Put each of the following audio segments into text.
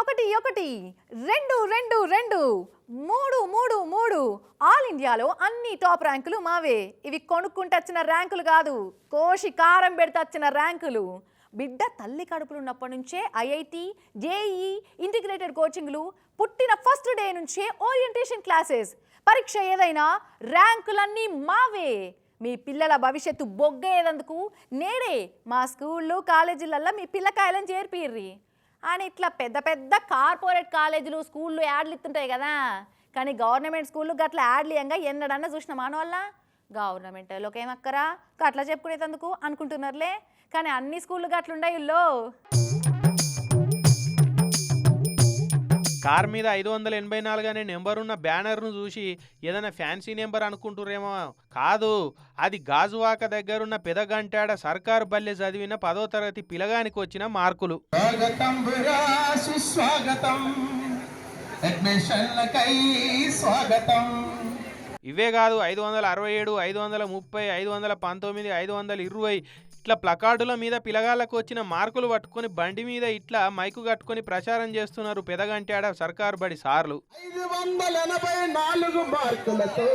ఒకటి ఒకటి రెండు రెండు రెండు మూడు మూడు మూడు. ఆల్ ఇండియాలో అన్ని టాప్ ర్యాంకులు మావే. ఇవి కొనుక్కుంటే వచ్చిన ర్యాంకులు కాదు కోషి కారం పెడితే వచ్చిన ర్యాంకులు. బిడ్డ తల్లి కడుపులు ఉన్నప్పటి నుంచే ఐఐటి జేఈ ఇంటిగ్రేటెడ్ కోచింగ్లు పుట్టిన ఫస్ట్ డే నుంచే ఓరియంటేషన్ క్లాసెస్. పరీక్ష ఏదైనా ర్యాంకులన్నీ మావే. మీ పిల్లల భవిష్యత్తు బొగ్గేదందుకు నేడే మా స్కూళ్ళు కాలేజీలల్లో మీ పిల్లకాయలను చేర్పిర్రి. అని ఇట్లా పెద్ద పెద్ద కార్పొరేట్ కాలేజీలు స్కూళ్ళు యాడ్లు ఇస్తుంటాయి కదా. కానీ గవర్నమెంట్ స్కూళ్ళు గట్ల యాడ్లు ఇయ్యంగా ఎన్నడన్నా చూసిన మాన గవర్నమెంట్ గవర్నమెంట్లోకి ఏమక్కరా అట్లా చెప్పుకునేటందుకు అనుకుంటున్నారులే. కానీ అన్ని స్కూళ్ళు గట్లుండయి ఇల్లో. కార్ మీద ఐదు వందల ఎనభై నాలుగు అనే నెంబర్ ఉన్న బ్యానర్ను చూసి ఏదైనా ఫ్యాన్సీ నెంబర్ అనుకుంటురేమో కాదు. అది గాజువాక దగ్గరున్న పెదగంటాడ సర్కారు బల్లె చదివిన పదో తరగతి పిలగానికి వచ్చిన మార్కులు. స్వాగతం. ఇవే కాదు ఐదు వందల అరవై ఏడు ఐదు వందల ముప్పై ఐదు వందల పంతొమ్మిది ఐదు వందల ఇరవై ఇట్లా ప్లకార్డుల మీద పిలగాళ్ళకు వచ్చిన మార్కులు పట్టుకొని బండి మీద ఇట్లా మైకు కట్టుకొని ప్రచారం చేస్తున్నారు పెదగంటాడ సర్కారు బడి సార్లు. ఐదు వందల ఎనభై నాలుగు మార్కులతో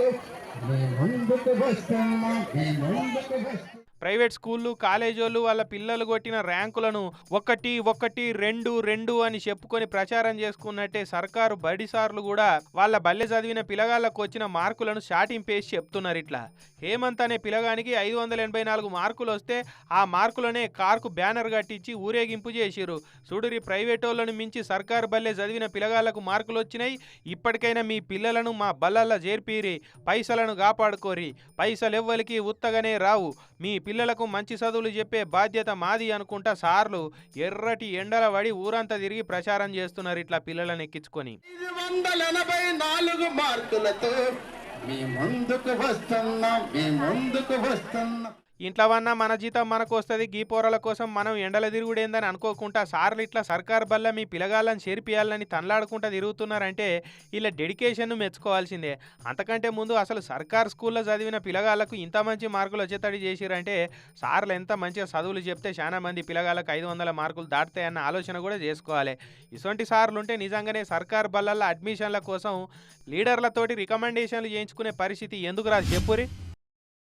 ప్రైవేట్ స్కూళ్ళు కాలేజీలు వాళ్ళ పిల్లలు కొట్టిన ర్యాంకులను ఒకటి ఒకటి రెండు రెండు అని చెప్పుకొని ప్రచారం చేసుకున్నట్టే సర్కారు బడిసార్లు కూడా వాళ్ళ బల్లె చదివిన పిలగాళ్ళకు వచ్చిన మార్కులను షాటింపేసి చెప్తున్నారు ఇట్లా. హేమంత్ అనే పిలగానికి ఐదు వందల ఎనభై నాలుగు మార్కులు వస్తే ఆ మార్కులనే కార్కు బ్యానర్ కట్టించి ఊరేగింపు చేసిరు చూడురి ప్రైవేటోళ్ళను మించి సర్కారు బల్లె చదివిన పిలగాళ్ళకు మార్కులు వచ్చినాయి. ఇప్పటికైనా మీ పిల్లలను మా బల్లల్లో చేర్పిరి. పిల్లలను కాపాడుకోరి. పైసలు ఎవ్వరికి ఉత్తగానే రావు. మీ పిల్లలకు మంచి చదువులు చెప్పే బాధ్యత మాది అనుకుంటా సార్లు ఎర్రటి ఎండల పడి ఊరంతా తిరిగి ప్రచారం చేస్తున్నారు ఇట్లా పిల్లలను ఎక్కించుకొని. మార్కులతో మీ ముందుకు వస్తున్నాం మీ ముందుకు వస్తున్నాం. ఇంట్లో వన్నా మన జీతం మనకు వస్తుంది గీ పోరల కోసం మనం ఎండల తిరుగుడేందని అనుకోకుండా సార్లు ఇట్లా సర్కార్ బల్ల మీ పిలగాళ్ళని చేర్పియాలని తనలాడుకుంటా తిరుగుతున్నారంటే ఇలా డెడికేషన్ను మెచ్చుకోవాల్సిందే. అంతకంటే ముందు అసలు సర్కార్ స్కూల్లో చదివిన పిలగాళ్ళకు ఇంత మంచి మార్కులు వచ్చేటట్టు చేసిరంటే సార్లు ఎంత మంచిగా చదువులు చెప్తే చాలా మంది పిలగాళ్ళకు ఐదు వందల మార్కులు దాటుతాయన్న ఆలోచన కూడా చేసుకోవాలి. ఇటువంటి సార్లు ఉంటే నిజంగానే సర్కార్ బల్లల్లో అడ్మిషన్ల కోసం లీడర్లతోటి రికమెండేషన్లు చేయించుకునే పరిస్థితి ఎందుకు రాదు చెప్పురి